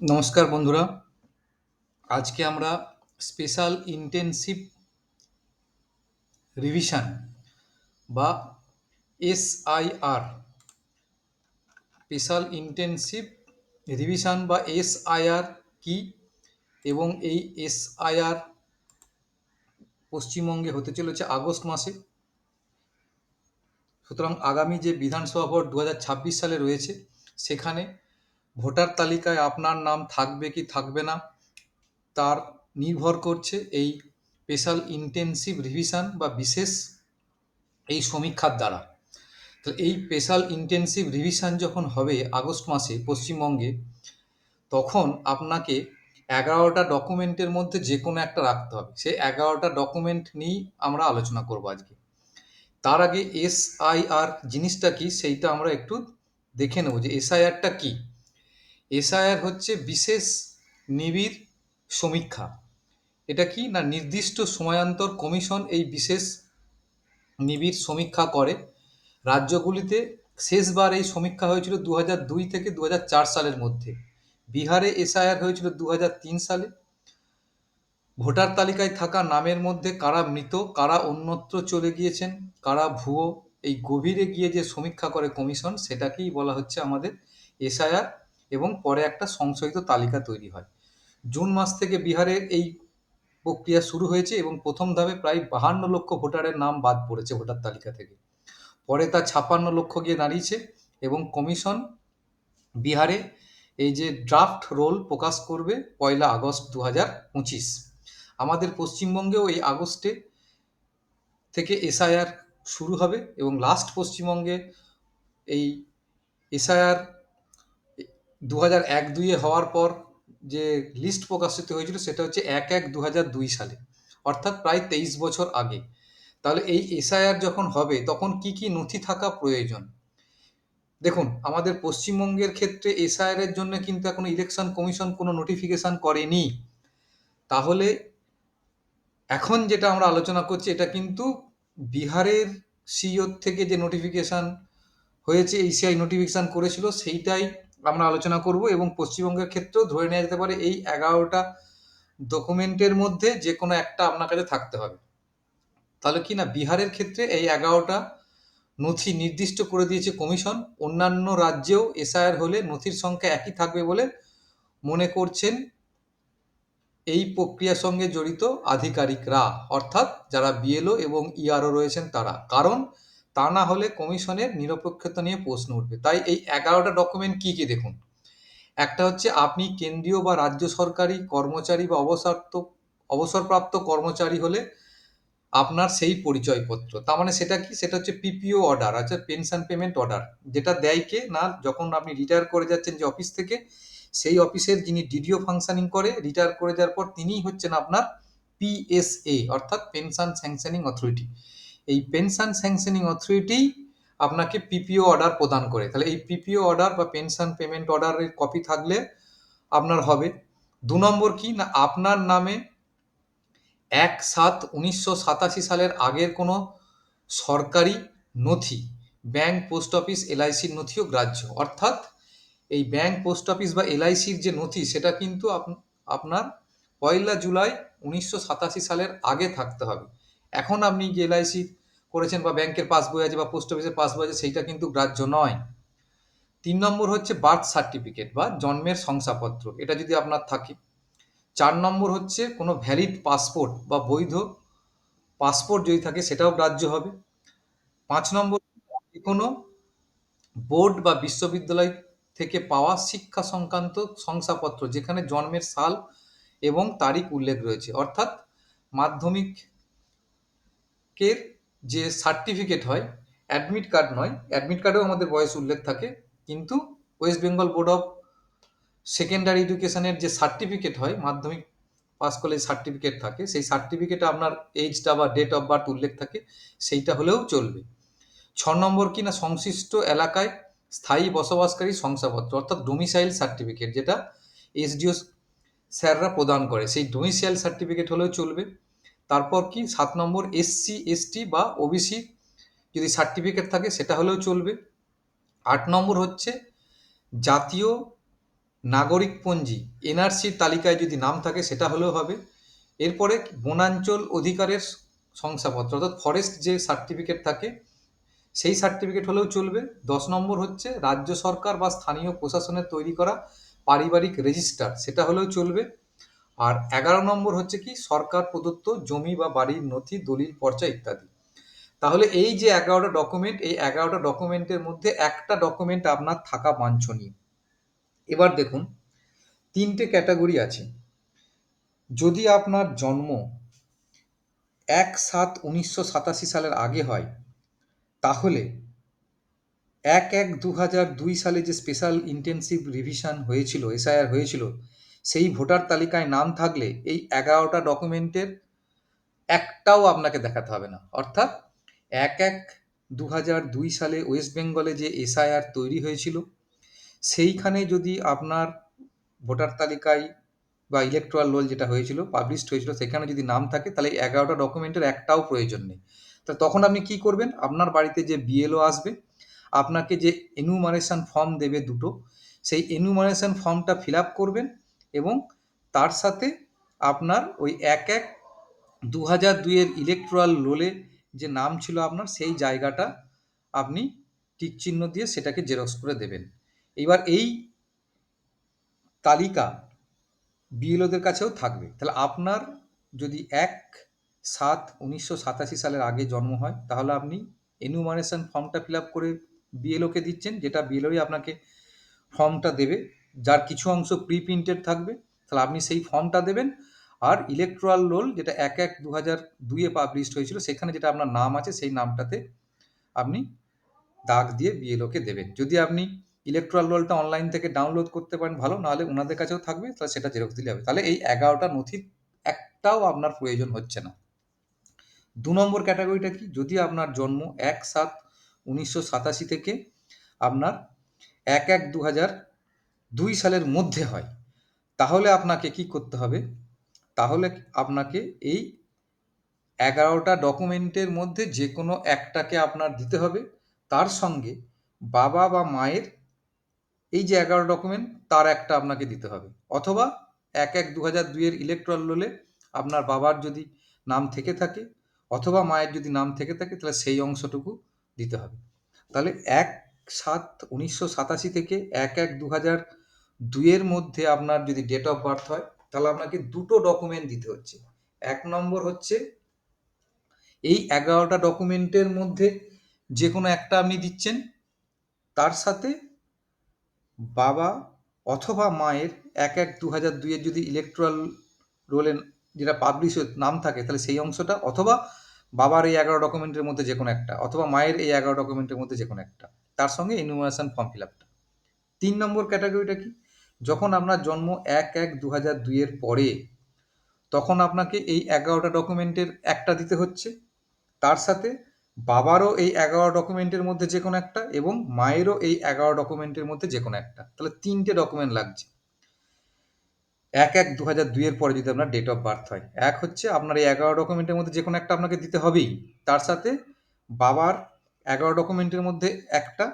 নমস্কার বন্ধুরা। আজকে আমরা স্পেশাল ইন্টেনসিভ রিভিশন বা এসআইআর স্পেশাল ইন্টেনসিভ রিভিশন বা এসআইআর কি এবং এই এসআইআর পশ্চিমবঙ্গে হতে চলেছে আগস্ট মাসে। সুতরাং আগামী যে বিধানসভা ভোট দু হাজার ছাব্বিশ সালে রয়েছে, সেখানে ভোটার তালিকায় আপনার নাম থাকবে কি থাকবে না, তার নির্ভর করছে এই স্পেশাল ইন্টেনসিভ রিভিশন বা বিশেষ এই সমীক্ষার দ্বারা। তো এই স্পেশাল ইন্টেনসিভ রিভিশন যখন হবে আগস্ট মাসে পশ্চিমবঙ্গে, তখন আপনাকে এগারোটা ডকুমেন্টের মধ্যে যে কোনো একটা রাখতে হবে। সেই এগারোটা ডকুমেন্ট নিয়েই আমরা আলোচনা করব আজকে। তার আগে এসআইআর জিনিসটা কি, সেইটা আমরা একটু দেখে নেব যে এস আই এসআইআরটা কি। এসআইআর হচ্ছে বিশেষ নিবিড় সমীক্ষা। এটা কি না নির্দিষ্ট সময়ান্তর কমিশন এই বিশেষ নিবিড় সমীক্ষা করে? রাজ্যগুলিতে শেষবার এই সমীক্ষা হয়েছিল দু দুই থেকে দু হাজার চার সালের মধ্যে। বিহারে এসআইআর হয়েছিল দু হাজার তিন সালে। ভোটার তালিকায় থাকা নামের মধ্যে কারা মৃত, কারা অন্যত্র চলে গিয়েছেন, কারা ভুয়ো, এই গভীরে গিয়ে যে সমীক্ষা করে কমিশন, সেটাকেই বলা হচ্ছে আমাদের এসআইআর। এবং পরে একটা সংশোধিত তালিকা তৈরি হয়। জুন মাস থেকে বিহারের এই প্রক্রিয়া শুরু হয়েছে এবং প্রথম ধাপে প্রায় বাহান্ন লক্ষ ভোটারের নাম বাদ পড়েছে ভোটার তালিকা থেকে। পরে তা ছাপ্পান্ন লক্ষ গিয়ে দাঁড়িয়েছে এবং কমিশন বিহারে এই যে ড্রাফট রোল প্রকাশ করবে পয়লা আগস্ট দু হাজার পঁচিশ। আমাদের পশ্চিমবঙ্গেও এই আগস্টে থেকে এসআইআর শুরু হবে এবং লাস্ট পশ্চিমবঙ্গে এই এসআইআর দু হাজার এক দুইয়ে হওয়ার পর যে লিস্ট প্রকাশিত হয়েছিল সেটা হচ্ছে এক এক দু হাজার দুই সালে, অর্থাৎ প্রায় তেইশ বছর আগে। তাহলে এই এসআইআর যখন হবে, তখন কি কি নথি থাকা প্রয়োজন? দেখুন, আমাদের পশ্চিমবঙ্গের ক্ষেত্রে এসআইআর এর জন্য কিন্তু এখনও ইলেকশন কমিশন কোনো নোটিফিকেশন করেনি। তাহলে এখন যেটা আমরা আলোচনা করছি, এটা কিন্তু বিহারের সিও থেকে যে নোটিফিকেশান হয়েছে ইসিআই নোটিফিকেশান করেছিল, সেইটাই আমরা আলোচনা করব এবং পশ্চিমবঙ্গের ক্ষেত্রেও ধরে নেওয়া যেতে পারে এই এগারোটা ডকুমেন্টের মধ্যে যে কোনো একটা আপনার কাছে থাকতে হবে। তাহলে কি না, বিহারের ক্ষেত্রে এই এগারোটা নথি নির্দিষ্ট করে দিয়েছে কমিশন। অন্যান্য রাজ্যেও এসআইআর হলে নথির সংখ্যা একই থাকবে বলে মনে করছেন এই প্রক্রিয়ার সঙ্গে জড়িত আধিকারিকরা। অর্থাৎ যারা বিএলও এবং ইআরও রয়েছেন তারা। কারণ তা না হলে কমিশনের নিরপেক্ষতা নিয়ে প্রশ্ন উঠবে। তাই এই এগারোটা ডকুমেন্ট কি কি দেখুন? একটা হচ্ছে আপনি কেন্দ্রীয় বা রাজ্য সরকারি কর্মচারী বা অবসরপ্রাপ্ত অবসরপ্রাপ্ত কর্মচারী হলে আপনার সেই পরিচয়পত্র। তার মানে সেটা কি? সেটা হচ্ছে পিপিও অর্ডার আচ্ছা পেনশন পেমেন্ট অর্ডার যেটা দেয় কে না, যখন আপনি রিটায়ার করে যাচ্ছেন যে অফিস থেকে, সেই অফিসের যিনি ডিডিও ফাংশনিং করে রিটায়ার করে যাওয়ার পর তিনিই হচ্ছেন আপনার পিএসএ অর্থাৎ পেনশন স্যাংশনিং অথরিটি এই পেনশন স্যাংশনিং অথরিটি আপনাকে পিপিও অর্ডার প্রদান করে। তাহলে এই পিপিও অর্ডার বা পেনশন পেমেন্ট অর্ডারের কপি থাকলে আপনার হবে। দু নম্বর কি? না, আপনার নামে এক সাত উনিশশো সাতাশি সালের আগের কোনো সরকারি নথি, ব্যাংক পোস্ট অফিস এলআইসির নথিও গ্রাহ্য। অর্থাৎ এই ব্যাংক পোস্ট অফিস বা এলআইসির যে নথি, সেটা কিন্তু আপনার পয়লা জুলাই উনিশশো সাতাশি সালের আগে থাকতে হবে। এখন আপনি যে এলআইসি করেছেন বা ব্যাংকের পাসবই আছে বা পোস্ট অফিসের পাসবই আছে, সেইটা কিন্তু গ্রাহ্য নয়। তিন নম্বর হচ্ছে বার্থ সার্টিফিকেট বা জন্মের শংসাপত্র, এটা যদি আপনার থাকে। চার নম্বর হচ্ছে কোনো ভ্যালিড পাসপোর্ট বা বৈধ পাসপোর্ট যদি থাকে, সেটাও গ্রাহ্য হবে। পাঁচ নম্বর কোনো বোর্ড বা বিশ্ববিদ্যালয় থেকে পাওয়া শিক্ষা সংক্রান্ত শংসাপত্র, যেখানে জন্মের সাল এবং তারিখ উল্লেখ রয়েছে, অর্থাৎ মাধ্যমিকের যে সার্টিফিকেট হয় অ্যাডমিট কার্ড নয় অ্যাডমিট কার্ডেও আমাদের বয়স উল্লেখ থাকে, কিন্তু West Bengal Board of Secondary এডুকেশনের যে সার্টিফিকেট হয়, মাধ্যমিক পাস করলে সার্টিফিকেট থাকে, সেই সার্টিফিকেটে আপনার এইজটা বা ডেট অফ বার্থ উল্লেখ থাকে, সেইটা হলেও চলবে। ছ নম্বর কি না, সংশ্লিষ্ট এলাকায় স্থায়ী বসবাসকারী শংসাপত্র, অর্থাৎ ডোমিসাইল সার্টিফিকেট যেটা এসডিও স্যাররা প্রদান করে, সেই ডোমিসাইল সার্টিফিকেট হলেও চলবে। তারপর কি সাত নম্বর এসসি এসটি বা ওবিসি যদি সার্টিফিকেট থাকে সেটা হলেও চলবে। আট নম্বর হচ্ছে জাতীয় নাগরিকপঞ্জি এনআরসির তালিকায় যদি নাম থাকে সেটা হলেও হবে। এরপরে বনাঞ্চল অধিকারের শংসাপত্র অর্থাৎ ফরেস্ট যে সার্টিফিকেট থাকে, সেই সার্টিফিকেট হলেও চলবে। দশ নম্বর হচ্ছে রাজ্য সরকার বা স্থানীয় প্রশাসনের তৈরি করা পারিবারিক রেজিস্টার সেটা হলেও চলবে। আর এগারো নম্বর হচ্ছে কি, সরকার প্রদত্ত জমি বা বাড়ির নথি, দলিল, পর্চা ইত্যাদি। তাহলে এই যে এগারোটা ডকুমেন্ট এই এগারোটা ডকুমেন্টের মধ্যে একটা ডকুমেন্ট আপনার থাকা বাঞ্ছনীয়। এবার দেখুন, তিনটে ক্যাটাগরি আছে। যদি আপনার জন্ম এক সাত উনিশশো সাতাশি সালের আগে হয়, তাহলে এক এক দু হাজার দুই সালে যে স্পেশাল ইন্টেনসিভ রিভিশন হয়েছিল এসআইআর হয়েছিল সেই ভোটার তালিকায় নাম থাকলে এই এগারোটা ডকুমেন্টের একটাও আপনাকে দেখাতে হবে না। অর্থাৎ এক এক দু হাজার দুই সালে ওয়েস্ট বেঙ্গলে যে এসআইআর তৈরি হয়েছিল, সেইখানে যদি আপনার ভোটার তালিকায় বা ইলেকট্রাল রোল যেটা হয়েছিল পাবলিশড হয়েছিল, সেখানে যদি নাম থাকে, তাহলে এগারোটা ডকুমেন্টের একটাও প্রয়োজন নেই। তা তখন আপনি কি করবেন? আপনার বাড়িতে যে বিএলও আসবে, আপনাকে যে এনুমারেশন ফর্ম দেবে দুটো, সেই এনুমারেশন ফর্মটা ফিল আপ করবেন এবং তার সাথে আপনার ওই এক এক দু হাজার দুইয়ের ইলেকট্রাল রোলে যে নাম ছিল আপনার, সেই জায়গাটা আপনি টিক চিহ্ন দিয়ে সেটাকে জেরক্স করে দেবেন। এবার এই তালিকা বিএলওদের কাছেও থাকবে। তাহলে আপনার যদি এক সাত উনিশশো সাতাশি সালের আগে জন্ম হয়, তাহলে আপনি এনুমারেশন ফর্মটা ফিল আপ করে বিএলওকে দিচ্ছেন, যেটা বিএলওই আপনাকে ফর্মটা দেবে। যার কিছু অংশ প্রি প্রিন্টেড থাকবে, তাহলে আপনি সেই ফর্মটা দেবেন। আর ইলেকট্রাল রোল যেটা এক এক দু হাজার দুইয়ে পাবলিশড হয়েছিল, সেখানে যেটা আপনার নাম আছে, সেই নামটাতে আপনি দাগ দিয়ে বিএলওকে দেবেন। যদি আপনি ইলেকট্রাল রোলটা অনলাইন থেকে ডাউনলোড করতে পারেন, ভালো। নাহলে ওনাদের কাছেও থাকবে, তাহলে সেটা জেরক্স দিলে হবে। তাহলে এই এগারোটা নথির একটাও আপনার প্রয়োজন হচ্ছে না। দু নম্বর ক্যাটাগরিটা কি? যদি আপনার জন্ম এক সাত উনিশশো সাতাশি থেকে আপনার এক এক দু হাজার দুই সালের মধ্যে হয়। তাহলে আপনাকে কি করতে হবে? তাহলে আপনাকে এই এগারোটা ডকুমেন্টের মধ্যে যে কোনো একটাকে আপনার দিতে হবে। তার সঙ্গে বাবা বা মায়ের এই যে এগারো ডকুমেন্ট, তার একটা আপনাকে দিতে হবে। অথবা এক এক দু হাজার দুইয়ের ইলেকট্রাল রোলে আপনার বাবার যদি নাম থেকে থাকে অথবা মায়ের যদি নাম থেকে থাকে, তাহলে সেই অংশটুকু দিতে হবে। তাহলে এক সাত উনিশশো সাতাশি থেকে এক এক দু হাজার দুইয়ের মধ্যে আপনার যদি ডেট অফ বার্থ হয়, তাহলে আপনাকে দুটো ডকুমেন্ট দিতে হচ্ছে। এক নম্বর হচ্ছে, এই এগারোটা ডকুমেন্টের মধ্যে যে কোনো একটা আপনি দিচ্ছেন, তার সাথে বাবা অথবা মায়ের এক এক দু হাজার দুইয়ের যদি ইলেকট্রাল রোলে যেটা পাবলিশ নাম থাকে, তাহলে সেই অংশটা, অথবা বাবার এই এগারো ডকুমেন্টের মধ্যে যে কোনো একটা, অথবা মায়ের এই এগারো ডকুমেন্টের মধ্যে যে কোনো একটা, তার সঙ্গে ইনুমারেশন ফর্ম ফিল আপটা তিন নম্বর ক্যাটাগরিটা কি? যখন আপনার জন্ম এক এক দু হাজার দুইয়ের পরে, তখন আপনাকে এই এগারোটা ডকুমেন্টের একটা দিতে হচ্ছে। তার সাথে বাবারও এই এগারো ডকুমেন্টের মধ্যে যে কোনো একটা এবং মায়েরও এই এগারো ডকুমেন্টের মধ্যে যে কোনো একটা। তাহলে তিনটে ডকুমেন্ট লাগছে। এক এক দু হাজার দুইয়ের পরে যদি আপনার ডেট অফ বার্থ হয়। এক হচ্ছে আপনার এই এগারো ডকুমেন্টের মধ্যে যে কোনো একটা আপনাকে দিতে হবেই। তার সাথে বাবার এগারো ডকুমেন্টের মধ্যে একটা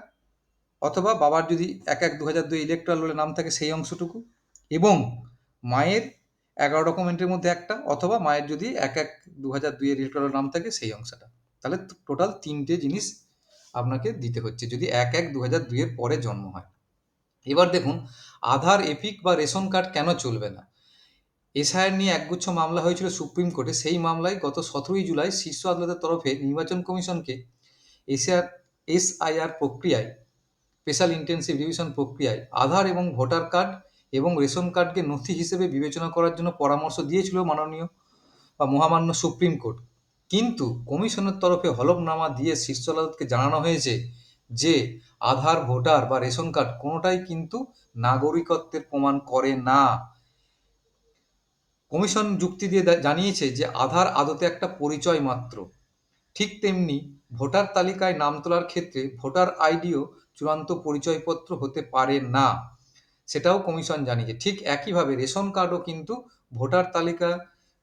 অথবা বাবার যদি এক এক দু হাজার দুই ইলেকট্রাল রোলে নাম থাকে সেই অংশটুকু, এবং মায়ের এগারো ডকুমেন্টের মধ্যে একটা, অথবা মায়ের যদি এক এক দু হাজার দুইয়ের ইলেকট্রাল নাম থাকে সেই অংশটা। তাহলে টোটাল তিনটে জিনিস আপনাকে দিতে হচ্ছে, যদি এক এক দু হাজার দুইয়ের পরে জন্ম হয়। এবার দেখুন, আধার, এপিক বা রেশন কার্ড কেন চলবে না? এসআইআর নিয়ে একগুচ্ছ মামলা হয়েছিল সুপ্রিম কোর্টে, সেই মামলায় গত সতেরোই জুলাই শীর্ষ আদালতের তরফে নির্বাচন কমিশনকে এসআর এসআইআর প্রক্রিয়ায় স্পেশাল ইন্টেন্সিভ রিভিশন প্রক্রিয়ায় আধার এবং ভোটার কার্ড এবং রেশন কার্ডকে নথি হিসেবে বিবেচনা করার জন্য পরামর্শ দিয়েছিল মাননীয় বা মহামান্য সুপ্রিম কোর্ট। কিন্তু কমিশনের তরফে হলফনামা দিয়ে শীর্ষ আদালতকে জানানো হয়েছে যে আধার ভোটার বা রেশন কার্ড কোনোটাই কিন্তু নাগরিকত্বের প্রমাণ করে না। কমিশন যুক্তি দিয়ে জানিয়েছে যে আধার আদতে একটা পরিচয় মাত্র। ঠিক তেমনি ভোটার তালিকায় নাম তোলার ক্ষেত্রে ভোটার আইডিও চূড়ান্ত পরিচয়পত্র হতে পারে না। সেটাও কমিশন জানিয়েছে। ঠিক একইভাবে রেশন কার্ডও কিন্তু ভোটার তালিকা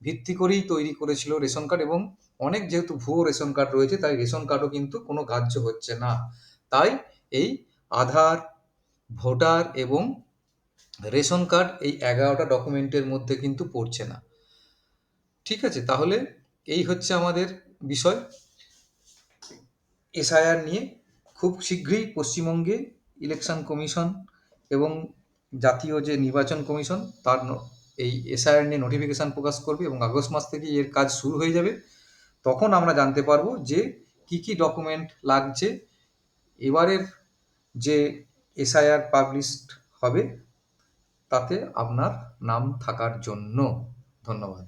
ভিত্তি করেই তৈরি করেছিল রেশন কার্ড এবং অনেক যেহেতু ভুয়ো রেশন কার্ড রয়েছে, তাই রেশন কার্ডও কিন্তু কোনো গ্রাহ্য হচ্ছে না। তাই এই আধার, ভোটার এবং রেশন কার্ড এই এগারোটা ডকুমেন্টের মধ্যে কিন্তু পড়ছে না। ঠিক আছে, তাহলে এই হচ্ছে আমাদের বিষয়। এসআইআর নিয়ে খুব শীঘ্রই পশ্চিমবঙ্গে ইলেকশন কমিশন এবং জাতীয় যে নির্বাচন কমিশন তার এই এসআইআর নিয়ে নোটিফিকেশান প্রকাশ করবে এবং আগস্ট মাস থেকে এর কাজ শুরু হয়ে যাবে। তখন আমরা জানতে পারব যে কি কি ডকুমেন্ট লাগছে। এবারের যে এসআইআর পাবলিশড হবে, তাতে আপনার নাম থাকার জন্য ধন্যবাদ।